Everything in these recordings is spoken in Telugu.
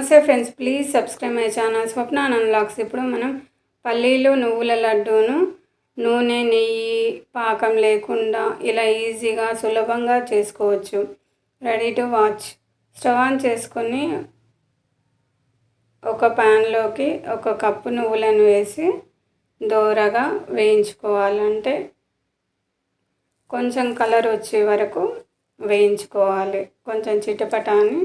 నమస్తే friends please subscribe my channel Swapna unlocks ఇప్పుడు మనం పల్లీలు నువ్వుల లడ్డూను నూనె నెయ్యి పాకం లేకుండా ఇలా ఈజీగా సులభంగా చేసుకోవచ్చు. Ready to watch stove on చేసుకొని ఒక ప్యాన్లోకి ఒక కప్పు నువ్వులను వేసి దోరగా వేయించుకోవాలంటే కొంచెం కలర్ వచ్చే వరకు వేయించుకోవాలి. కొంచెం చిటపటాన్ని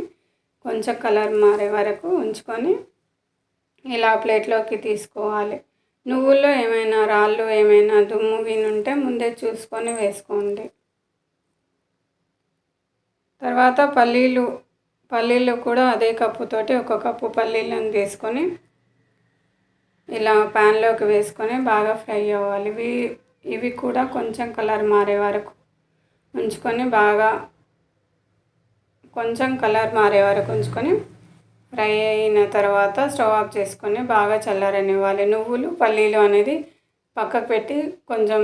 కొంచెం కలర్ మారే వరకు ఉంచుకొని ఇలా ప్లేట్లోకి తీసుకోవాలి. నువ్వుల్లో ఏమైనా రాళ్ళు ఏమైనా దుమ్ము వినుంటే ముందే చూసుకొని వేసుకోండి. తర్వాత పల్లీలు పల్లీలు కూడా అదే కప్పుతోటి ఒక కప్పు పల్లీలను తీసుకొని ఇలా ప్యాన్లోకి వేసుకొని బాగా ఫ్రై అవ్వాలి. ఇవి ఇవి కూడా కొంచెం కలర్ మారే వరకు ఉంచుకొని బాగా కొంచెం కలర్ మారే వరకు ఉంచుకొని ఫ్రై అయిన తర్వాత స్టవ్ ఆఫ్ చేసుకొని బాగా చల్లారనివ్వాలి. నువ్వులు పల్లీలు అనేది పక్కకు పెట్టి కొంచెం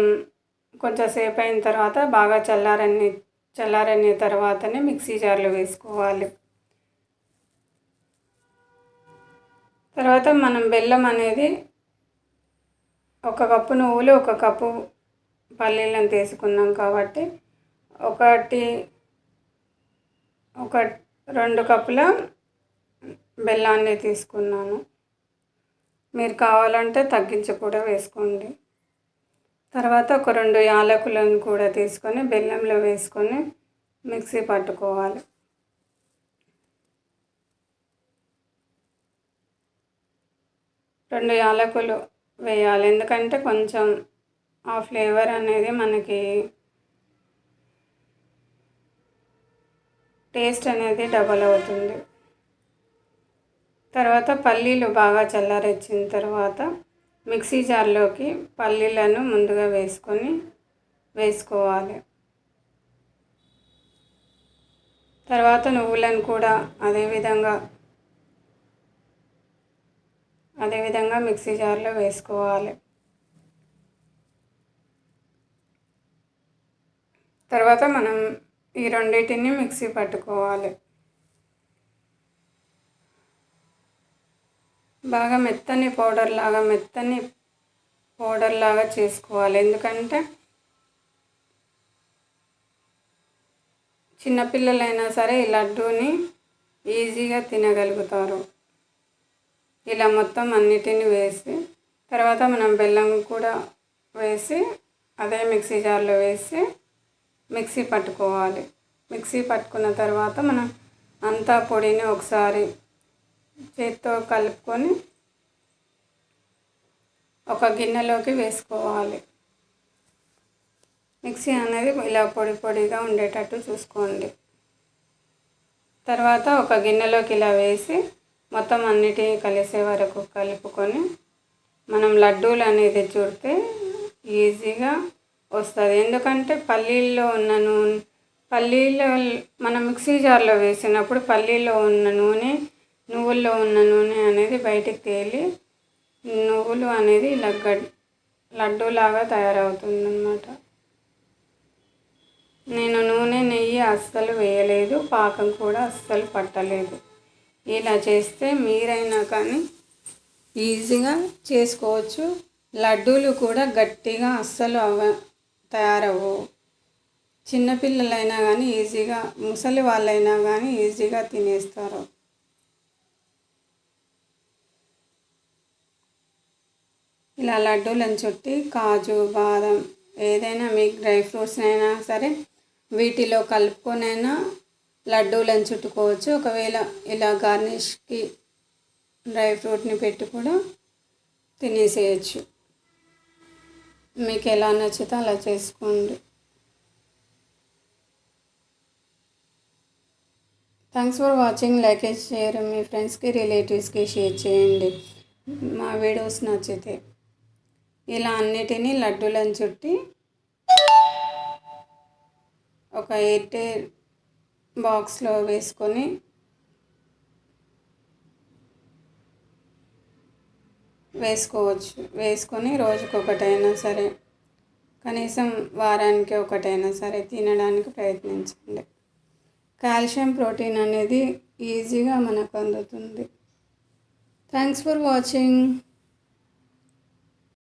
కొంచెం సేపు అయిన తర్వాత బాగా చల్లారని చల్లారని తర్వాతనే మిక్సీ జార్లో వేసుకోవాలి. తర్వాత మనం బెల్లం అనేది ఒక కప్పు నువ్వులు ఒక కప్పు పల్లీలను తీసుకున్నాం కాబట్టి ఒకటి ఒక రెండు కప్పుల బెల్లాన్ని తీసుకున్నాను. మీరు కావాలంటే తగ్గించి కూడా వేసుకోండి. తర్వాత ఒక రెండు యాలకులను కూడా తీసుకొని బెల్లంలో వేసుకొని మిక్సీ పట్టుకోవాలి. రెండు యాలకులు వేయాలి. ఎందుకంటే కొంచెం ఆ ఫ్లేవర్ అనేది మనకి టేస్ట్ అనేది డబల్ అవుతుంది. తర్వాత పల్లీలు బాగా చల్లారెచ్చిన తర్వాత మిక్సీ జార్లోకి పల్లీలను ముందుగా వేసుకొని వేసుకోవాలి. తర్వాత నువ్వులను కూడా అదేవిధంగా అదేవిధంగా మిక్సీ జార్లో వేసుకోవాలి. తర్వాత మనం ఈ రెండింటిని మిక్సీ పట్టుకోవాలి. బాగా మెత్తని పౌడర్ లాగా మెత్తని పౌడర్ లాగా చేసుకోవాలి. ఎందుకంటే చిన్నపిల్లలైనా సరే ఈ లడ్డూని ఈజీగా తినగలుగుతారు. ఇలా మొత్తం అన్నిటిని వేసి తర్వాత మనం బెల్లం కూడా వేసి అదే మిక్సీ జార్లో వేసి మిక్సీ పట్టుకోవాలి. మిక్సీ పట్టుకున్న తర్వాత మనం అంతా పొడిని ఒకసారి చేత్తో కలుపుకొని ఒక గిన్నెలోకి వేసుకోవాలి. మిక్సీ అనేది ఇలా పొడి పొడిగా ఉండేటట్టు చూసుకోండి. తర్వాత ఒక గిన్నెలోకి ఇలా వేసి మొత్తం అన్నిటినీ కలిసే వరకు కలుపుకొని మనం లడ్డూలు అనేది చుడితే ఈజీగా వస్తుంది. ఎందుకంటే పల్లీల్లో ఉన్న నూనె పల్లీలో మనం మిక్సీ జార్లో వేసినప్పుడు పల్లీలో ఉన్న నూనె నువ్వుల్లో ఉన్న నూనె అనేది బయటికి తేలి నువ్వులు అనేది ఇలా గడ్ లడ్డూలాగా తయారవుతుంది అన్నమాట నేను నూనె నెయ్యి అస్సలు వేయలేదు పాకం కూడా అస్సలు పట్టలేదు. ఇలా చేస్తే మీరైనా కానీ ఈజీగా చేసుకోవచ్చు. లడ్డూలు కూడా గట్టిగా అస్సలు అవ తయారవు. చిన్నపిల్లలైనా కానీ ఈజీగా ముసలి వాళ్ళైనా కానీ ఈజీగా తినేస్తారు. ఇలా లడ్డూలను చుట్టి కాజు బాదం ఏదైనా మీకు డ్రై ఫ్రూట్స్ అయినా సరే వీటిలో కలుపుకొనైనా లడ్డూలను చుట్టుకోవచ్చు. ఒకవేళ ఇలా గార్నిష్కి డ్రై ఫ్రూట్ని పెట్టి కూడా తినేసేయచ్చు. మీకు ఎలా నచ్చితే అలా చేసుకోండి. థ్యాంక్స్ ఫర్ వాచింగ్ లైకేజ్ షేర్ మీ ఫ్రెండ్స్కి రిలేటివ్స్కి షేర్ చేయండి. మా వీడియోస్ నచ్చితే. ఇలా అన్నిటినీ లడ్డూలను చుట్టి ఒక ఎయిట్ బాక్స్లో వేసుకొని వేసుకోవచ్చు. వేసుకొని రోజుకి ఒకటైనా సరే కనీసం వారానికి ఒకటైనా సరే తినడానికి ప్రయత్నించండి. కాల్షియం ప్రోటీన్ అనేది ఈజీగా మనకు అందుతుంది. Thanks for watching.